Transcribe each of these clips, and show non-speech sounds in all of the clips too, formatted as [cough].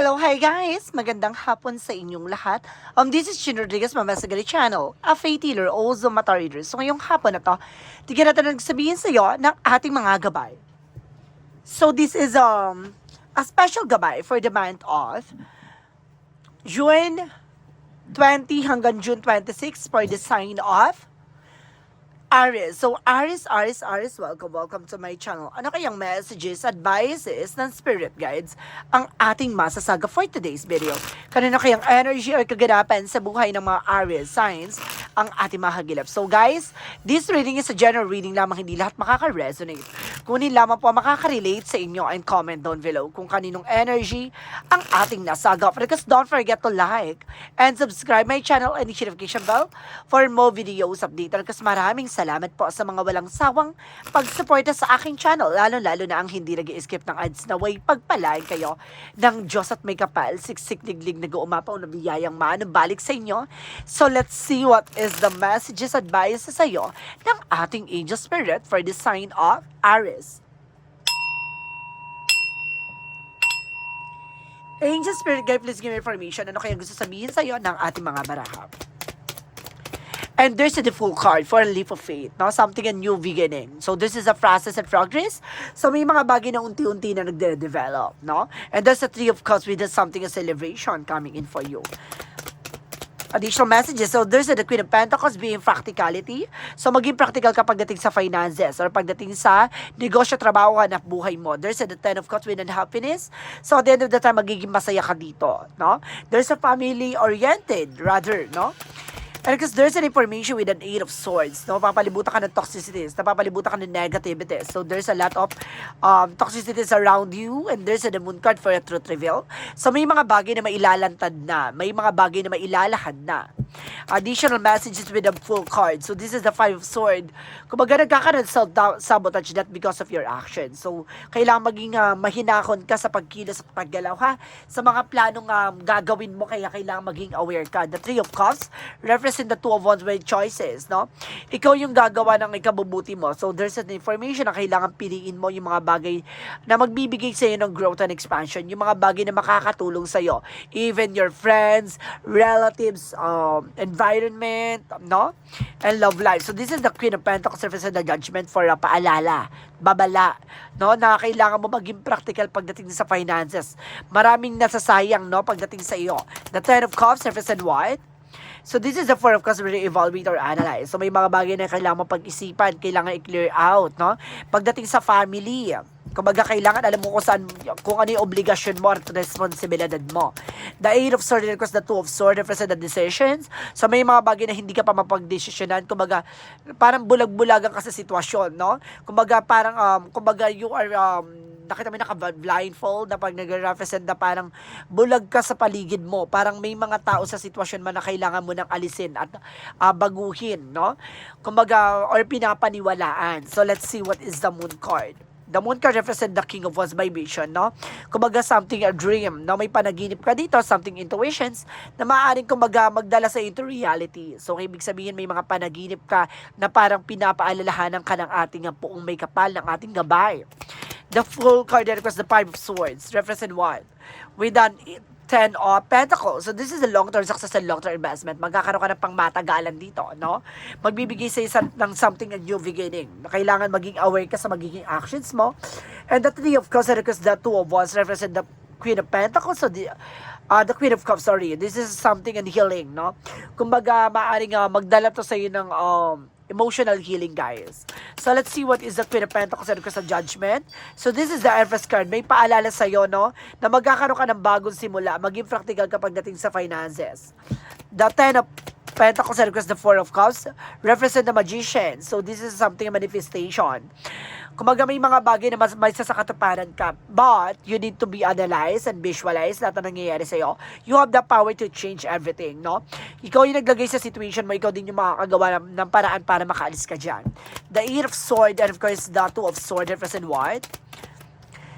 Hello, hi guys! Magandang hapon sa inyong lahat. Um, this is Chin Rodriguez, Mama Sagali Channel, a faith healer, also mata reader. So ngayong hapon na to, tigyan natin nagsabihin sa iyo ng ating mga gabay. So this is um a special gabay for the month of June 20 hanggang June 26 for the sign of Aris. So, Aris, Aris, Aris, welcome, welcome to my channel. Ano kayang messages, advices ng spirit guides ang ating masasaga for today's video? Kanino kayang energy or kaganapan sa buhay ng mga Aris signs ang ating mahagilap? So, guys, this reading is a general reading lamang, hindi lahat makaka-resonate. Kunin lamang po makaka-relate sa inyo and comment down below kung kaninong energy ang ating nasaga. Because don't forget to like and subscribe my channel and notification bell for more videos updated. Kasi maraming salamat po sa mga walang sawang pagsuporta sa aking channel. Lalo-lalo na ang hindi nag skip ng ads na way pagpalain kayo ng Diyos at may kapal, siksik liglig nag-uumapaw na biyayang manubalik sa inyo. So let's see what is the messages advice sa iyo ng ating angel spirit for the sign of Aries. Angel Spirit Guide, please give me information. Ano kaya gusto sabihin sa iyo ng ating mga baraha? And there's a full card for a leap of faith, no? Something a new beginning. So this is a process and progress. So may mga bagay na unti-unti na nagde-develop, no? And there's a three of cups with something a celebration coming in for you additional messages. So, there's a the Queen of Pentacles being practicality. So, maging practical ka pagdating sa finances or pagdating sa negosyo, trabaho, hanap buhay mo. There's a the Ten of Cups with and happiness. So, at the end of the time, magiging masaya ka dito, no? There's a family-oriented, rather, no? And because there's an information with an Eight of Swords, no? Papalibutan ka ng toxicities, napapalibutan ka ng negativities. So, there's a lot of um, toxicities around you and there's a the moon card for a truth reveal. So, may mga bagay na mailalantad na. May mga bagay na mailalahad na. Additional messages with a full card. So, this is the Five of Sword. Kumbaga, nagkakaroon self-sabotage not because of your actions. So, kailangan maging uh, mahinakon ka sa pagkilos at paggalaw, ha? Sa mga planong um, gagawin mo, kaya kailangan maging aware ka. The Three of Cups represent the Two of Wands with choices, no? Ikaw yung gagawa ng ikabubuti mo. So, there's an information na kailangan piliin mo yung mga bagay na magbibigay sa iyo ng growth and expansion. Yung mga bagay na makakatulong sa iyo. Even your friends, relatives, um, environment, no? And love life. So, this is the Queen of Pentacles represent the judgment for a paalala, babala, no? Na kailangan mo maging practical pagdating sa finances. Maraming nasasayang, no? Pagdating sa iyo. The Ten of Cups represent what? So this is the four of you evaluate or analyze. So may mga bagay na kailangan pag-isipan, kailangan i-clear out, no? Pagdating sa family, kumbaga kailangan alam mo kung saan, kung ano yung obligasyon mo at responsibilidad mo. The eight of swords requires the two of swords represent the decisions. So may mga bagay na hindi ka pa mapag-desisyonan, kumbaga parang bulag-bulagan ka sa sitwasyon, no? Kumbaga parang, um, kumbaga you are, um, nakita mo naka-blindfold na pag nag-represent na parang bulag ka sa paligid mo. Parang may mga tao sa sitwasyon man na kailangan mo nang alisin at uh, baguhin, no? Kumbaga, or pinapaniwalaan. So, let's see what is the moon card. The moon card represent the king of wands vibration, no? Kumbaga, something a dream, no? May panaginip ka dito, something intuitions, na maaaring kumbaga magdala sa into reality. So, ibig sabihin, may mga panaginip ka na parang pinapaalalahanan ka ng ating puong may kapal, ng ating gabay. The full card requires the Five of Swords, represent what? With an Ten of Pentacles. So, this is a long-term success and long-term investment. Magkakaroon ka ng pangmatagalan dito, no? Magbibigay sa isa ng something a new beginning. Kailangan maging aware ka sa magiging actions mo. And the Three of Cups requires the Two of Wands, represent the Queen of Pentacles. So, the, uh, the Queen of Cups, sorry. This is something and healing, no? Kumbaga, maaaring uh, magdala to sa iyo ng um, emotional healing, guys. So, let's see what is the Queen of Pentacles and sa Judgment. So, this is the Empress card. May paalala sa'yo, no? Na magkakaroon ka ng bagong simula. Maging practical ka pagdating sa finances. The Ten of Pentacles and the Four of Cups represent the Magician. So, this is something manifestation. Kumaga may mga bagay na mas may sasakatuparan ka. But, you need to be analyzed and visualize lahat na nangyayari sa'yo. You have the power to change everything, no? Ikaw yung naglagay sa situation mo, ikaw din yung makakagawa ng, ng paraan para makaalis ka dyan. The Eight of Sword and of course the Two of Sword represent what?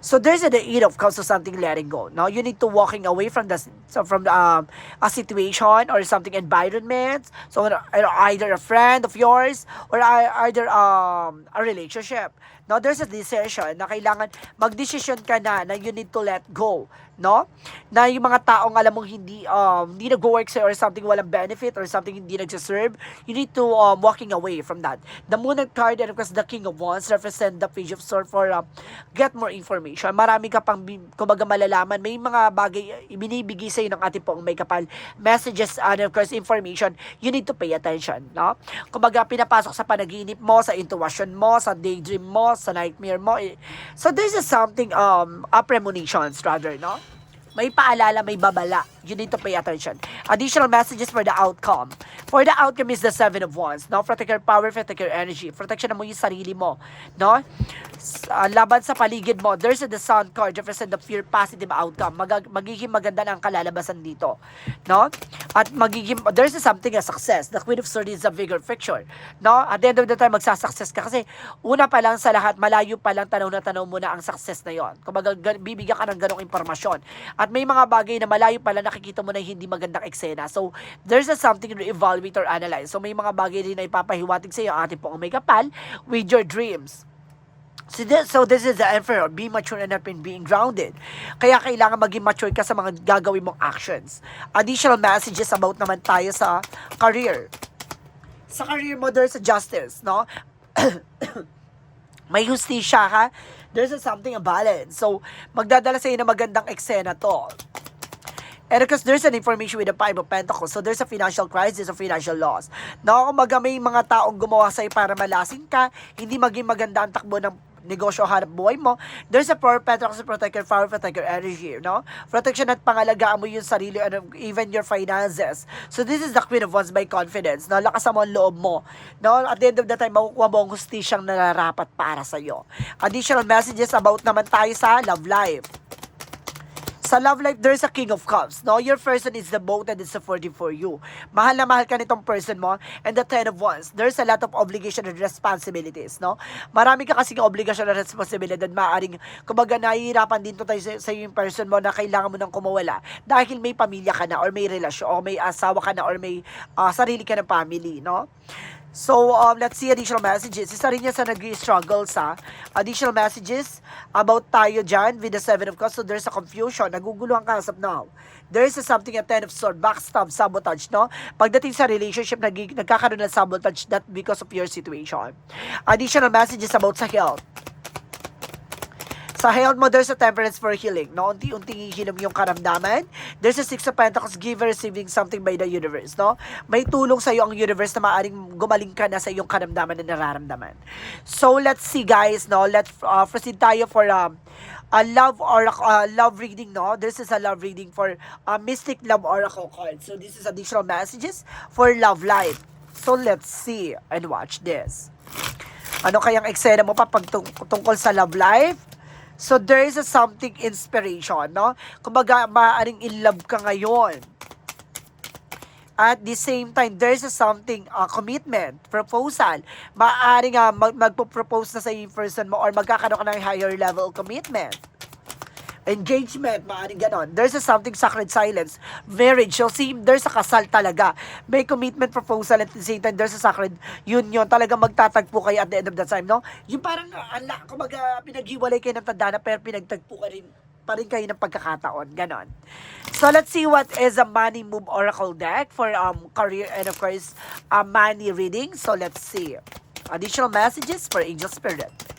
So there's the eight of cups of something letting go. Now you need to walking away from the from the, um, a situation or something environment. So either a friend of yours or either um, a relationship. Now there's a decision na kailangan magdesisyon ka na na you need to let go no? Na yung mga taong alam mong hindi um hindi nag-work sa'yo or something walang benefit or something hindi nagsiserve, you need to um, walking away from that. The Moon and card and of course the King of Wands represent the Page of Swords for um, get more information. Marami ka pang kumbaga malalaman. May mga bagay ibinibigay sa'yo ng ating pong may kapal messages and of course information. You need to pay attention, no? Kumbaga pinapasok sa panaginip mo, sa intuition mo, sa daydream mo, sa nightmare mo. Eh, So this is something um a premonitions rather, no? May paalala, may babala. You need to pay attention. Additional messages for the outcome. For the outcome is the Seven of Wands. No? Protect your power, protect your energy. Protection mo yung sarili mo. No? Ah, laban sa paligid mo. There's the Sun card represent the pure positive outcome. Mag- magiging maganda na ang kalalabasan dito. No? At magiging, there's something a success. The Queen of Swords is a bigger picture. No? At the end of the time, magsasuccess ka. Kasi una pa lang sa lahat, malayo pa lang tanaw na tanaw mo na ang success na yon. Gan- bibigyan ka ng ganong impormasyon. At may mga bagay na malayo pa lang nakikita mo na hindi magandang eksena. So, there's a something to evaluate or analyze. So, may mga bagay din na ipapahiwatig sa iyo ang ating pong may kapal with your dreams. So this, so this is the emperor. Be mature enough in being grounded. Kaya kailangan maging mature ka sa mga gagawin mong actions. Additional messages about naman tayo sa career. Sa career mo, there's a justice, no? [coughs] May hustisya ka. There's a something a balance. So, magdadala sa iyo ng magandang eksena to. And because there's an information with the Five of Pentacles, so there's a financial crisis or financial loss. No, kumaga may mga taong gumawa sa'yo para malasing ka, hindi maging maganda ang takbo ng negosyo o hanap buhay mo. There's a of Pentacles to protect your power, protect your energy, no? Protection at pangalagaan mo yung sarili and even your finances. So this is the Queen of Wands by confidence, no? Lakas mo ang loob mo, no? At the end of the time, makukuha mo ang hustisyang nararapat para sa'yo. Additional messages about naman tayo sa love life. Sa love life, there's a king of cups, no? Your person is devoted and supportive for you. Mahal na mahal ka nitong person mo. And the ten of wands, there's a lot of obligation and responsibilities, no? Marami ka kasing obligasyon at responsibilidad. Maaring, kumbaga, nahihirapan din to tayo sa, sa yung person mo na kailangan mo nang kumawala. Dahil may pamilya ka na, or may relasyon, or may asawa ka na, or may ah, sarili ka ng family, no? So, um, let's see additional messages. Isa rin yan sa nag-struggle sa additional messages about tayo dyan with the Seven of Cups. So, there's a confusion. Naguguluhan ka as of now. There is a something a Ten of Swords, backstab, sabotage, no? Pagdating sa relationship, nag nagkakaroon ng sabotage that because of your situation. Additional messages about sa health. Sa health mo, there's a temperance for healing. No? Unti-unting ihilom yung karamdaman. There's a six of pentacles, give and receiving something by the universe. No? May tulong sa iyo ang universe na maaring gumaling ka na sa iyong karamdaman na nararamdaman. So, let's see guys. No? Let's uh, proceed tayo for um, a love or uh, love reading. No? This is a love reading for uh, Mystic Love Oracle card. So, this is additional messages for love life. So, let's see and watch this. Ano kayang eksena mo pa pag tung- tungkol sa love life? So there is a something inspiration, no? Kumbaga, maaaring in love ka ngayon. At the same time, there's a something, uh, commitment, proposal. Maaaring uh, mag- magpo-propose na sa yung person mo or magkakaroon ka ng higher level commitment. Engagement, maaaring ganon. There's a something sacred silence. Marriage, so see, there's a kasal talaga. May commitment proposal at the same time, there's a sacred union. Talaga magtatagpo kayo at the end of the time, no? Yung parang, ala, kumaga, pinaghiwalay kayo ng tandana, pero pinagtagpo ka rin, pa rin kayo ng pagkakataon. Ganon. So, let's see what is a money move oracle deck for um career and of course, a money reading. So, let's see. Additional messages for angel spirit.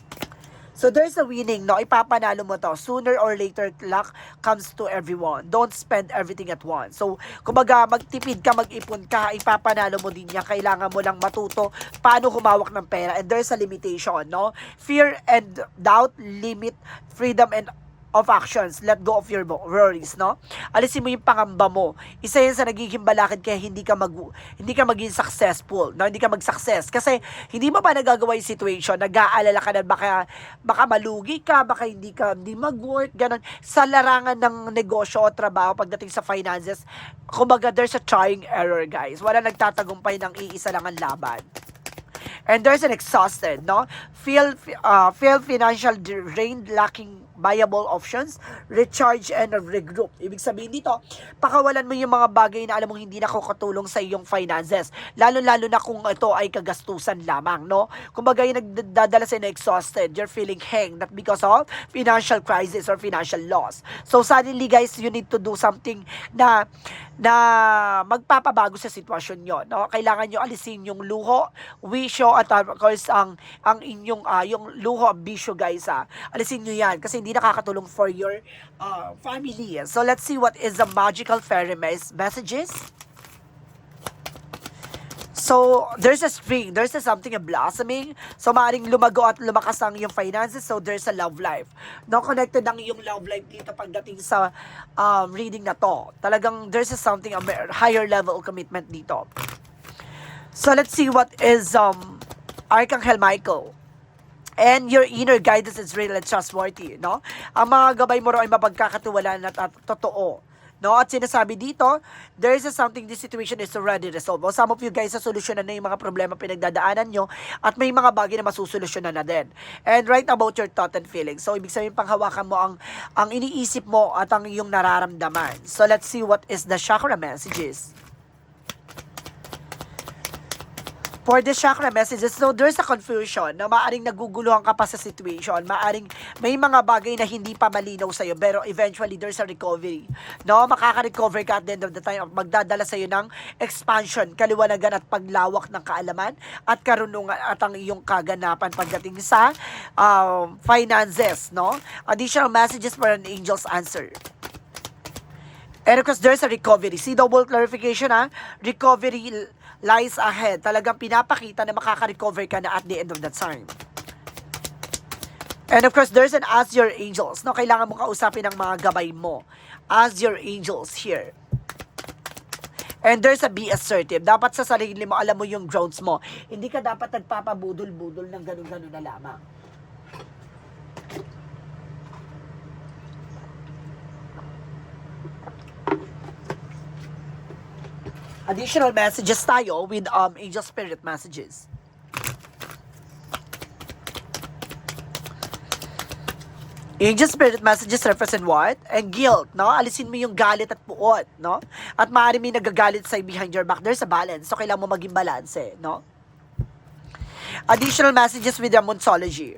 So there's a winning, no? Ipapanalo mo to. Sooner or later, luck comes to everyone. Don't spend everything at once. So, kumbaga, magtipid ka, mag-ipon ka, ipapanalo mo din yan. Kailangan mo lang matuto paano humawak ng pera. And there's a limitation, no? Fear and doubt limit freedom and of actions. Let go of your wo- worries, no? Alisin mo yung pangamba mo. Isa yan sa nagiging balakid kaya hindi ka mag hindi ka maging successful, no? Hindi ka mag-success kasi hindi mo pa nagagawa yung situation, nag-aalala ka na baka baka malugi ka, baka hindi ka hindi mag-work, ganun. Sa larangan ng negosyo o trabaho pagdating sa finances, kumbaga there's a trying error, guys. Wala nagtatagumpay ng iisa lang ang laban. And there's an exhausted, no? Feel, uh, feel financial drained, lacking viable options, recharge and regroup. Ibig sabihin dito, pakawalan mo yung mga bagay na alam mong hindi nakakatulong sa iyong finances. Lalo-lalo na kung ito ay kagastusan lamang, no? Kumbaga yung nagdadala sa exhausted, you're feeling hanged, not because of financial crisis or financial loss. So suddenly guys, you need to do something na na magpapabago sa sitwasyon nyo, no? Kailangan nyo alisin yung luho, wisyo, at uh, of course, ang, ang inyong, ah, yung luho, bisyo, guys, ah. Alisin nyo yan, kasi hindi nakakatulong for your uh, family. So, let's see what is the magical fairy mes- messages. So, there's a spring, there's a something a blossoming. So, maaaring lumago at lumakas ang iyong finances. So, there's a love life. No, connected ang iyong love life dito pagdating sa um, reading na to. Talagang there's a something, a higher level commitment dito. So, let's see what is um, Archangel Michael. And your inner guidance is real and trustworthy, no? Ang mga gabay mo raw ay mapagkakatiwalaan at, at totoo. No? At sinasabi dito, there is a something, this situation is already resolved. O some of you guys, sa solusyonan na yung mga problema pinagdadaanan nyo at may mga bagay na masusolusyonan na din. And write about your thought and feelings. So, ibig sabihin, panghawakan mo ang, ang iniisip mo at ang iyong nararamdaman. So, let's see what is the chakra messages. For the chakra messages, so there's a confusion na maaring naguguluhan ka pa sa situation. Maaring may mga bagay na hindi pa malinaw sa'yo, pero eventually there's a recovery. No, makaka-recover ka at the end of the time, magdadala sa'yo ng expansion, kaliwanagan at paglawak ng kaalaman at karunungan at ang iyong kaganapan pagdating sa um, finances, no? Additional messages for an angel's answer. And of course, there's a recovery. See, double clarification ha. Recovery lies ahead. Talagang pinapakita na makaka-recover ka na at the end of the time. And of course, there's an ask your angels. No, kailangan mo kausapin ang mga gabay mo. Ask your angels here. And there's a be assertive. Dapat sa sarili mo, alam mo yung grounds mo. Hindi ka dapat nagpapabudol-budol ng ganun-ganun na lamang. Additional messages tayo with um angel spirit messages. Angel spirit messages represent what? And guilt, no? Alisin mo yung galit at puot, no? At maaari may nagagalit sa behind your back. There's a balance. So, kailangan mo maging balance, eh, no? Additional messages with the Monsology.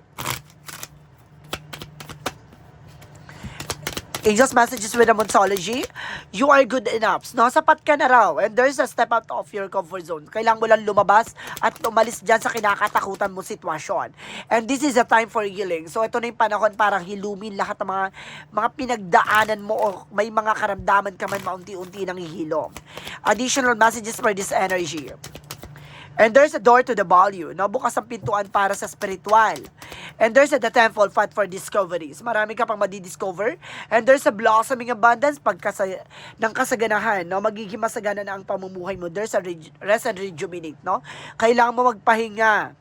Angel's messages with the Monsology, you are good enough. No, sapat ka na raw. And there's a step out of your comfort zone. Kailangan mo lang lumabas at umalis dyan sa kinakatakutan mo sitwasyon. And this is a time for healing. So, ito na yung panahon para hilumin lahat ng mga, mga pinagdaanan mo o may mga karamdaman ka man maunti-unti nang hihilom. Additional messages for this energy. And there's a door to the value. No? Bukas ang pintuan para sa spiritual. And there's a the temple fat for discoveries. Marami ka pang madidiscover. And there's a blossoming abundance pagkasa ng kasaganahan. No? Magiging masagana na ang pamumuhay mo. There's a rest and rejuvenate. No? Kailangan mo magpahinga.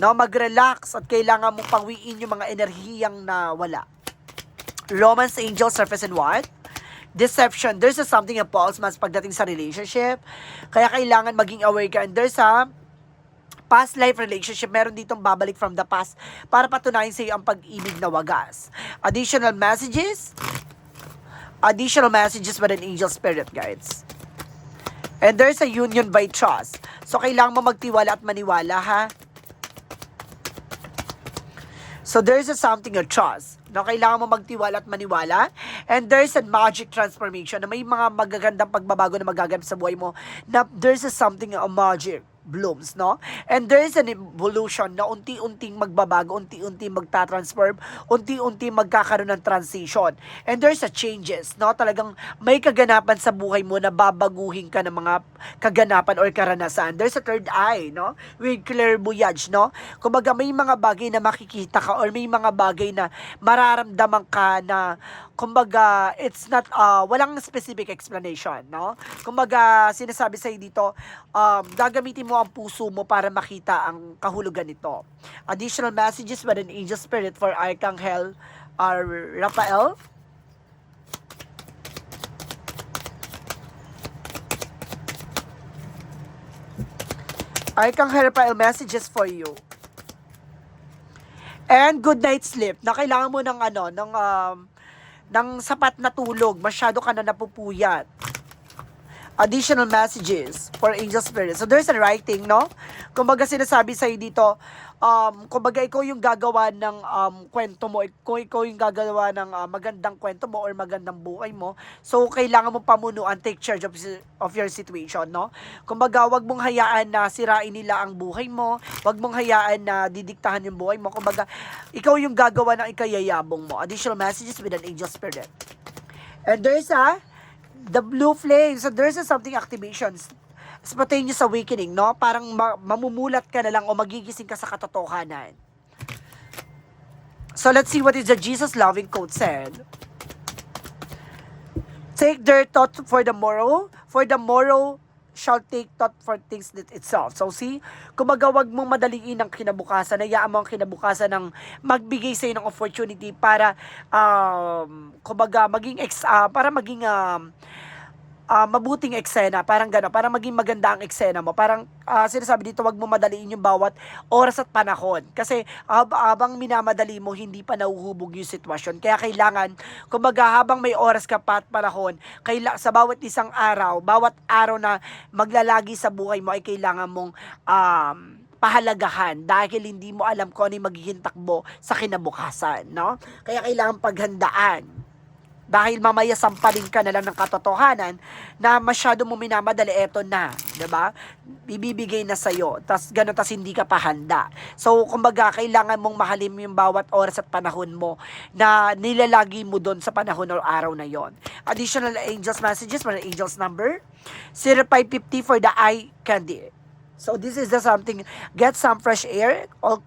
No? Mag-relax at kailangan mo pangwiin yung mga enerhiyang na wala. Romance angel surface and what? Deception. There's a something a false mas pagdating sa relationship. Kaya kailangan maging aware ka. And there's a past life relationship. Meron ditong babalik from the past para patunayan sa iyo ang pag-ibig na wagas. Additional messages. Additional messages with an angel spirit guides. And there's a union by trust. So, kailangan mo magtiwala at maniwala, ha? So there's a something of trust. No, kailangan mo magtiwala at maniwala. And there's a magic transformation na may mga magagandang pagbabago na magaganap sa buhay mo na there's a something a magic blooms, no? And there is an evolution na unti-unting magbabago, unti-unti magta-transform, unti-unti magkakaroon ng transition. And there's a changes, no? Talagang may kaganapan sa buhay mo na babaguhin ka ng mga kaganapan or karanasan. There's a third eye, no? With clairvoyance, no? Kumbaga may mga bagay na makikita ka or may mga bagay na mararamdaman ka na kumbaga it's not uh, walang specific explanation, no? Kumbaga sinasabi sa dito, um, gagamitin mo ang puso mo para makita ang kahulugan nito. Additional messages with an angel spirit for Archangel uh, Raphael. Archangel Raphael messages for you. And good night sleep, na kailangan mo ng ano, ng, um, ng sapat na tulog, masyado ka na napupuyat additional messages for angel spirits. So there's a writing, no? Kumbaga sinasabi sa'yo dito, um, kumbaga ikaw yung gagawa ng um, kwento mo, ikaw, ikaw yung gagawa ng uh, magandang kwento mo or magandang buhay mo. So kailangan mo pamunuan, take charge of, of your situation, no? Kumbaga, wag mong hayaan na sirain nila ang buhay mo, wag mong hayaan na didiktahan yung buhay mo. Kumbaga, ikaw yung gagawa ng ikayayabong mo. Additional messages with an angel spirit. And there's a the blue flame. So there's a something activations. Spontaneous awakening, no? Parang ma- mamumulat ka na lang o magigising ka sa katotohanan. So let's see what is the Jesus loving quote said. Take their thought for the morrow, for the morrow shall take thought for things that itself. So see, kumaga wag mong madaliin ang kinabukasan, hayaan mo ang kinabukasan ng magbigay sa ng opportunity para um kumbaga maging ex, ah, para maging um, ah, mabuting eksena, parang gano'n, para maging maganda ang eksena mo. Parang ah, sinasabi dito, wag mo madaliin yung bawat oras at panahon. Kasi hab- habang minamadali mo, hindi pa nauhubog yung sitwasyon. Kaya kailangan, kumbaga habang may oras ka pa at panahon, kaila- sa bawat isang araw, bawat araw na maglalagi sa buhay mo ay kailangan mong um, pahalagahan dahil hindi mo alam kung ano yung magiging takbo sa kinabukasan, no? Kaya kailangan paghandaan dahil mamaya sampalin ka na lang ng katotohanan na masyado mo minamadali, eto na, 'di ba? Bibibigay na sa'yo, tas gano'n, tas hindi ka pa handa. So, kumbaga, kailangan mong mahalin mo yung bawat oras at panahon mo na nilalagi mo doon sa panahon o araw na yon. Additional angels messages the angels number 0550 for the eye candy. So this is the something, get some fresh air, or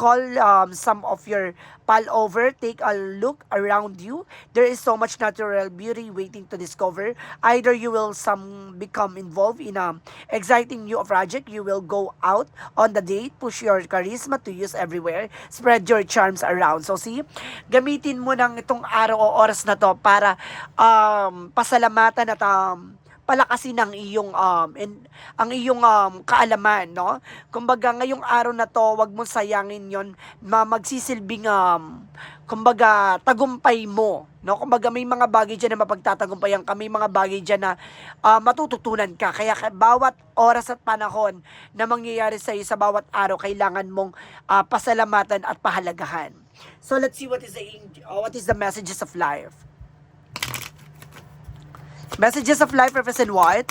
call um, some of your pal over, take a look around you. There is so much natural beauty waiting to discover. Either you will some become involved in a exciting new project, you will go out on the date, push your charisma to use everywhere, spread your charms around. So see, gamitin mo ng itong araw o oras na to para um, pasalamatan at um, palakasin ang iyong um in, ang iyong um kaalaman no? Kumbaga ngayong araw na to wag mo sayangin yon magsisilbing um kumbaga tagumpay mo no? Kumbaga may mga bagay diyan na mapagtatagumpayan ka may mga bagay diyan na ah, matututunan ka. Kaya ka- bawat oras at panahon na mangyayari sa iyo sa bawat araw kailangan mong ah, pasalamatan at pahalagahan. So let's see what is the uh, what is the messages of life Messages of life represent what?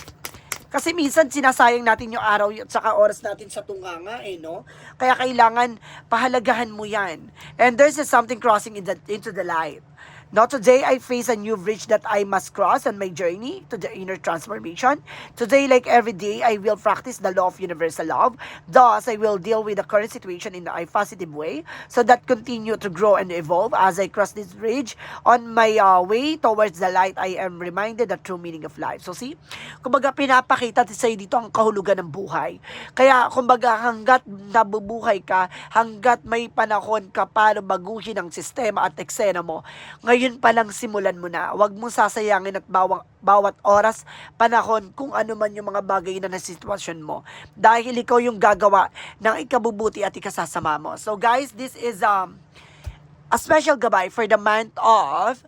Kasi minsan sinasayang natin yung araw at saka oras natin sa tunganga eh, no? Kaya kailangan pahalagahan mo yan. And there's just something crossing in the, into the light. Now today I face a new bridge that I must cross on my journey to the inner transformation. Today, like every day, I will practice the law of universal love. Thus, I will deal with the current situation in a positive way so that continue to grow and evolve as I cross this bridge on my uh, way towards the light. I am reminded the true meaning of life. So see, kumbaga pinapakita sa'yo dito ang kahulugan ng buhay. Kaya kumbaga hanggat nabubuhay ka, hanggat may panahon ka para baguhin ang sistema at eksena mo, ngayon pa lang simulan mo na. Huwag mong sasayangin at bawang, bawat oras, panahon, kung ano man yung mga bagay na na sitwasyon mo. Dahil ikaw yung gagawa ng ikabubuti at ikasasama mo. So guys, this is um, a special gabay for the month of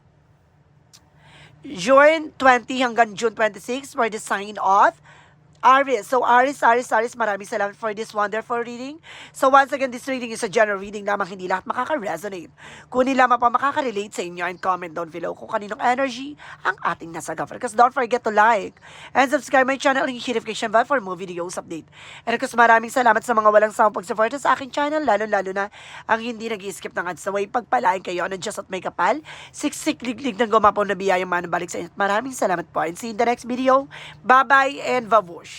June 20 hanggang June 26 for the sign of Aries. So Aries, Aries, Aries, maraming salamat for this wonderful reading. So once again, this reading is a general reading lamang hindi lahat makaka-resonate. Kunin lamang pa makaka-relate sa inyo and comment down below kung kaninong energy ang ating nasa gaffer. Because don't forget to like and subscribe my channel and notification bell for more videos update. And of maraming salamat sa mga walang sawang pag-support sa aking channel, lalo-lalo na ang hindi nag skip ng ads na way pagpalain kayo ng Diyos at may kapal. Siksik liglig ng gumapaw na biyayang manabalik sa inyo. Maraming salamat po and see you in the next video. Bye-bye and vavush!